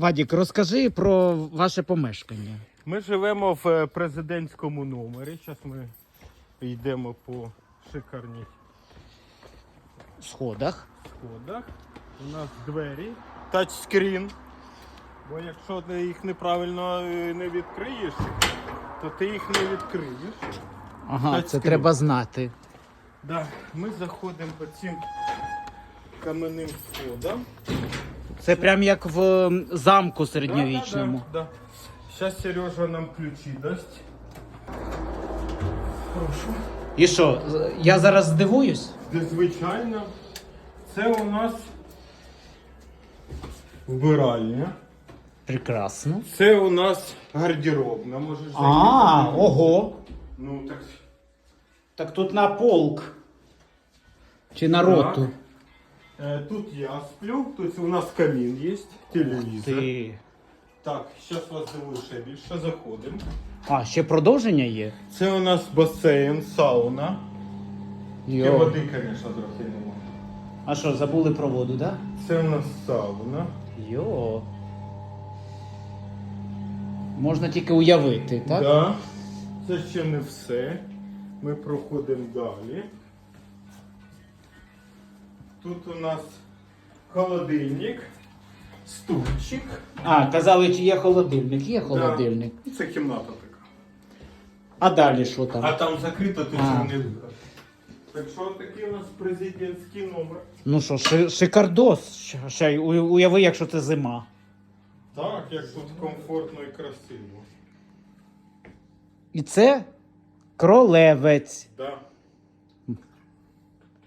Вадік, розкажи про ваше помешкання. Ми живемо в е, президентському номері. Зараз ми йдемо по шикарній Сходах. сходах. У нас двері, тачскрін. Бо якщо ти їх неправильно е, не відкриєш, то ти їх не відкриєш. Ага, це треба знати. Да, ми заходимо по цим каменним сходам. Це прям як в м, замку середньовічному. Да, Сережа нам ключі дасть. Прошу. І що, з- я зараз здивуюсь? Де звичайно, це у нас вбиральня. Прекрасно. Це у нас гардеробна, можеш А, заїхати. ого. Ну так. Так тут на полк. Чи на роту. Е, Тут я сплю, тут у нас камін є, телевізор. Ти. Так, зараз вас дивую ще більше, заходимо. А, ще продовження є? Це у нас басейн, сауна. Йо. води, звісно, трохи нема. А що, забули про воду, так? Це у нас сауна. Йо. Можна тільки уявити, так? Да. Це ще не все. Ми проходимо далі. Тут у нас холодильник, стульчик. А, казали, чи є холодильник. Є холодильник. Да. Це кімната така. А далі що там? А там закрито, ти А. не виход. Так що такий у нас президентський номер. Ну що, ши- шикардос. Ще- Ще й у- уяви, якщо це зима. Так, як тут комфортно і красиво. І це кролевець. Да.